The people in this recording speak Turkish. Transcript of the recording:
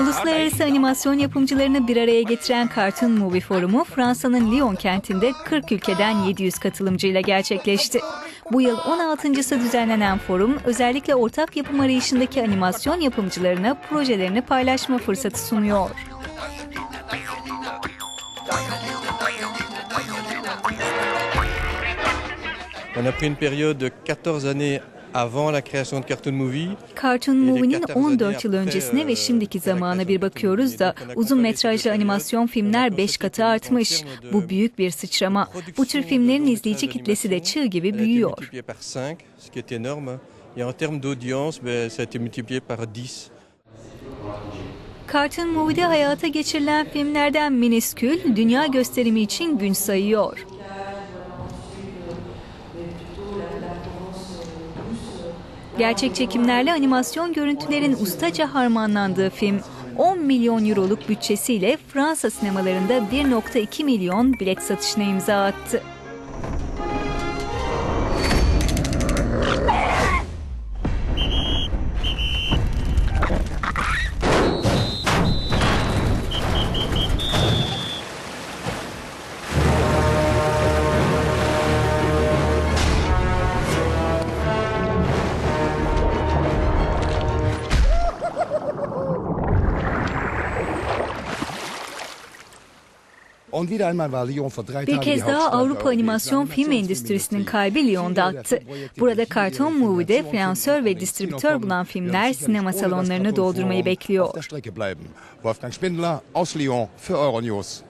Uluslararası animasyon yapımcılarını bir araya getiren Cartoon Movie Forumu Fransa'nın Lyon kentinde 40 ülkeden 700 katılımcıyla gerçekleşti. Bu yıl 16.sı düzenlenen forum özellikle ortak yapım arayışındaki animasyon yapımcılarına projelerini paylaşma fırsatı sunuyor. On a pris une période de 14 années Cartoon Movie. Cartoon Movie'nin 14 yıl öncesine ve şimdiki zamana bir bakıyoruz da uzun metrajlı animasyon filmler 5 katı artmış. Bu büyük bir sıçrama. Bu tür filmlerin izleyici kitlesi de çığ gibi büyüyor. multipliée par 5, ce qui est énorme. Et en termes d'audience, ben, ça a été multiplié par 10. Cartoon Movie'de hayata geçirilen filmlerden Miniskül dünya gösterimi için gün sayıyor. Gerçek çekimlerle animasyon görüntülerin ustaca harmanlandığı film 10 milyon euroluk bütçesiyle Fransa sinemalarında 1.2 milyon bilet satışına imza attı. Bir kez daha Avrupa animasyon film endüstrisinin kalbi Lyon'da attı. Burada Cartoon Movie'de finansör ve distribütör bulan filmler sinema salonlarını doldurmayı bekliyor. Wolfgang Spindler aus Lyon für Euronews.